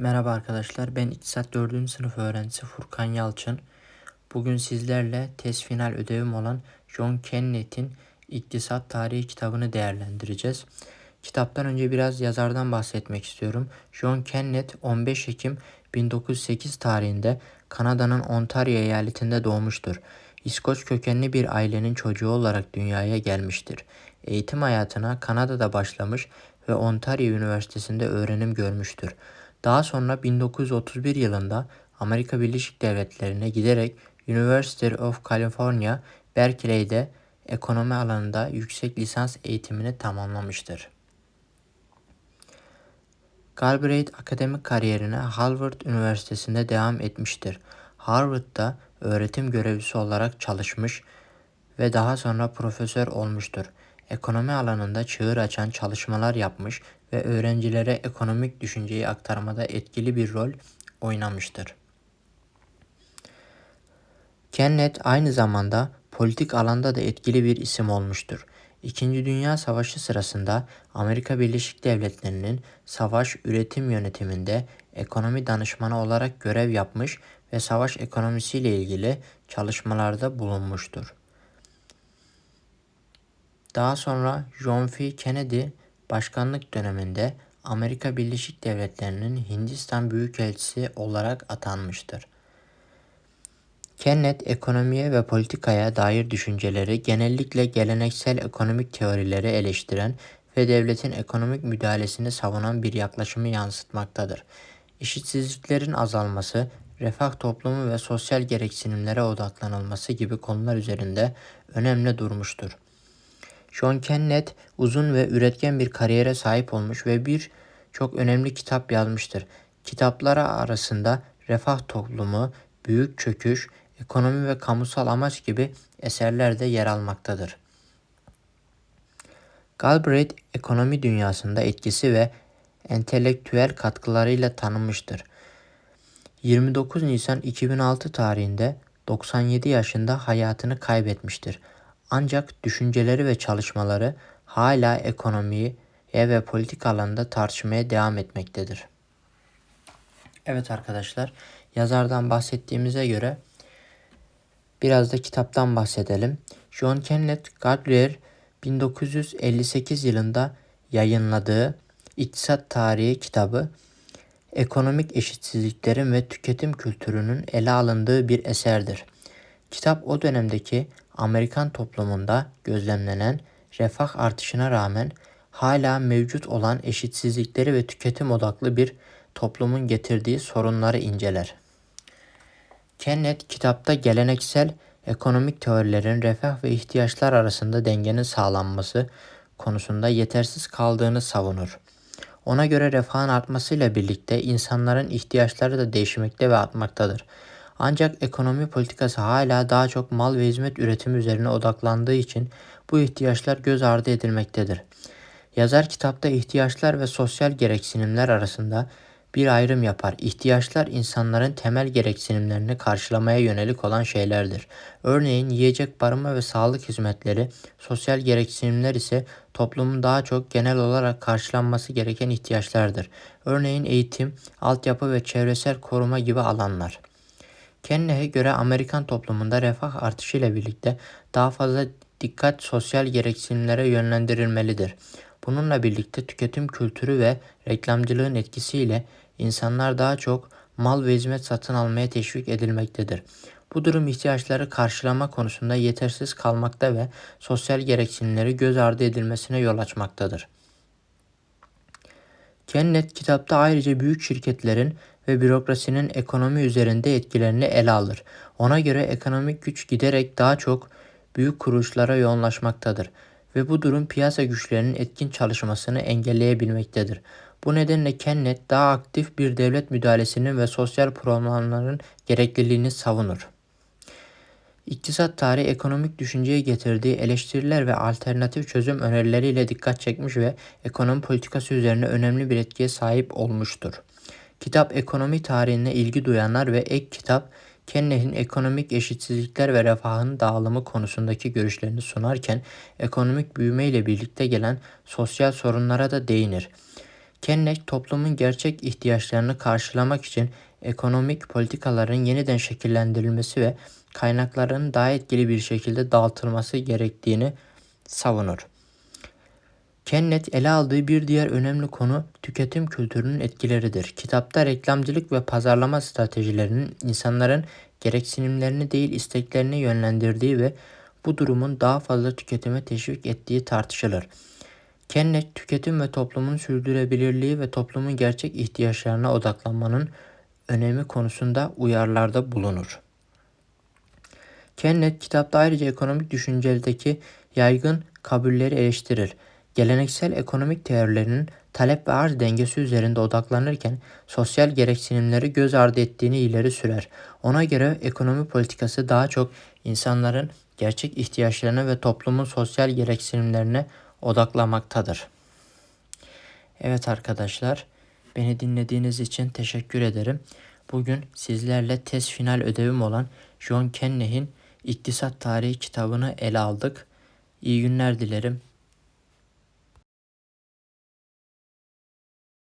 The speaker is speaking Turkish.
Merhaba arkadaşlar, ben İktisat 4. sınıf öğrencisi Furkan Yalçın. Bugün sizlerle test final ödevim olan John Kennett'in İktisat Tarihi kitabını değerlendireceğiz. Kitaptan önce biraz yazardan bahsetmek istiyorum. John Kennett 15 Ekim 1908 tarihinde Kanada'nın Ontario eyaletinde doğmuştur. İskoç kökenli bir ailenin çocuğu olarak dünyaya gelmiştir. Eğitim hayatına Kanada'da başlamış ve Ontario Üniversitesi'nde öğrenim görmüştür. Daha sonra 1931 yılında Amerika Birleşik Devletleri'ne giderek University of California, Berkeley'de ekonomi alanında yüksek lisans eğitimini tamamlamıştır. Galbraith akademik kariyerine Harvard Üniversitesi'nde devam etmiştir. Harvard'da öğretim görevlisi olarak çalışmış ve daha sonra profesör olmuştur. Ekonomi alanında çığır açan çalışmalar yapmış ve öğrencilere ekonomik düşünceyi aktarmada etkili bir rol oynamıştır. Kenneth aynı zamanda politik alanda da etkili bir isim olmuştur. İkinci Dünya Savaşı sırasında Amerika Birleşik Devletleri'nin savaş üretim yönetiminde ekonomi danışmanı olarak görev yapmış ve savaş ekonomisiyle ilgili çalışmalarda bulunmuştur. Daha sonra John F. Kennedy başkanlık döneminde Amerika Birleşik Devletleri'nin Hindistan Büyükelçisi olarak atanmıştır. Kenneth ekonomiye ve politikaya dair düşünceleri genellikle geleneksel ekonomik teorileri eleştiren ve devletin ekonomik müdahalesini savunan bir yaklaşımı yansıtmaktadır. Eşitsizliklerin azalması, refah toplumu ve sosyal gereksinimlere odaklanılması gibi konular üzerinde önemli durmuştur. John Kenneth uzun ve üretken bir kariyere sahip olmuş ve bir çok önemli kitap yazmıştır. Kitaplara arasında Refah Toplumu, Büyük Çöküş, Ekonomi ve Kamusal Amaç gibi eserler de yer almaktadır. Galbraith ekonomi dünyasında etkisi ve entelektüel katkılarıyla tanınmıştır. 29 Nisan 2006 tarihinde 97 yaşında hayatını kaybetmiştir. Ancak düşünceleri ve çalışmaları hala ekonomiyi ve politik alanda tartışmaya devam etmektedir. Evet arkadaşlar, yazardan bahsettiğimize göre biraz da kitaptan bahsedelim. John Kenneth Galbraith 1958 yılında yayınladığı İktisat Tarihi kitabı ekonomik eşitsizliklerin ve tüketim kültürünün ele alındığı bir eserdir. Kitap o dönemdeki Amerikan toplumunda gözlemlenen refah artışına rağmen hala mevcut olan eşitsizlikleri ve tüketim odaklı bir toplumun getirdiği sorunları inceler. Kenneth kitapta geleneksel ekonomik teorilerin refah ve ihtiyaçlar arasında dengenin sağlanması konusunda yetersiz kaldığını savunur. Ona göre refahın artmasıyla birlikte insanların ihtiyaçları da değişmekte ve artmaktadır. Ancak ekonomi politikası hala daha çok mal ve hizmet üretimi üzerine odaklandığı için bu ihtiyaçlar göz ardı edilmektedir. Yazar kitapta ihtiyaçlar ve sosyal gereksinimler arasında bir ayrım yapar. İhtiyaçlar insanların temel gereksinimlerini karşılamaya yönelik olan şeylerdir. Örneğin yiyecek, barınma ve sağlık hizmetleri, sosyal gereksinimler ise toplumun daha çok genel olarak karşılanması gereken ihtiyaçlardır. Örneğin eğitim, altyapı ve çevresel koruma gibi alanlar. Kenne'ye göre Amerikan toplumunda refah artışıyla birlikte daha fazla dikkat sosyal gereksinimlere yönlendirilmelidir. Bununla birlikte tüketim kültürü ve reklamcılığın etkisiyle insanlar daha çok mal ve hizmet satın almaya teşvik edilmektedir. Bu durum ihtiyaçları karşılama konusunda yetersiz kalmakta ve sosyal gereksinimleri göz ardı edilmesine yol açmaktadır. Kenneth kitapta ayrıca büyük şirketlerin ve bürokrasinin ekonomi üzerinde etkilerini ele alır. Ona göre ekonomik güç giderek daha çok büyük kuruluşlara yoğunlaşmaktadır ve bu durum piyasa güçlerinin etkin çalışmasını engelleyebilmektedir. Bu nedenle Kenneth daha aktif bir devlet müdahalesinin ve sosyal programların gerekliliğini savunur. İktisat tarihi ekonomik düşünceye getirdiği eleştiriler ve alternatif çözüm önerileriyle dikkat çekmiş ve ekonomi politikası üzerine önemli bir etkiye sahip olmuştur. Kitap ekonomi tarihine ilgi duyanlar ve ek kitap Kennedy'nin ekonomik eşitsizlikler ve refahın dağılımı konusundaki görüşlerini sunarken ekonomik büyüme ile birlikte gelen sosyal sorunlara da değinir. Kenneck toplumun gerçek ihtiyaçlarını karşılamak için ekonomik politikaların yeniden şekillendirilmesi ve kaynakların daha etkili bir şekilde dağıtılması gerektiğini savunur. Kennet ele aldığı bir diğer önemli konu tüketim kültürünün etkileridir. Kitapta reklamcılık ve pazarlama stratejilerinin insanların gereksinimlerini değil isteklerini yönlendirdiği ve bu durumun daha fazla tüketime teşvik ettiği tartışılır. Kennet tüketim ve toplumun sürdürülebilirliği ve toplumun gerçek ihtiyaçlarına odaklanmanın önemi konusunda uyarlarda bulunur. Kennet kitapta ayrıca ekonomik düşünceldeki yaygın kabulleri eleştirir. Geleneksel ekonomik teorilerinin talep ve arz dengesi üzerinde odaklanırken sosyal gereksinimleri göz ardı ettiğini ileri sürer. Ona göre ekonomi politikası daha çok insanların gerçek ihtiyaçlarına ve toplumun sosyal gereksinimlerine odaklamaktadır. Evet arkadaşlar, beni dinlediğiniz için teşekkür ederim. Bugün sizlerle test final ödevim olan John Kennedy'nin İktisat Tarihi kitabını ele aldık. İyi günler dilerim.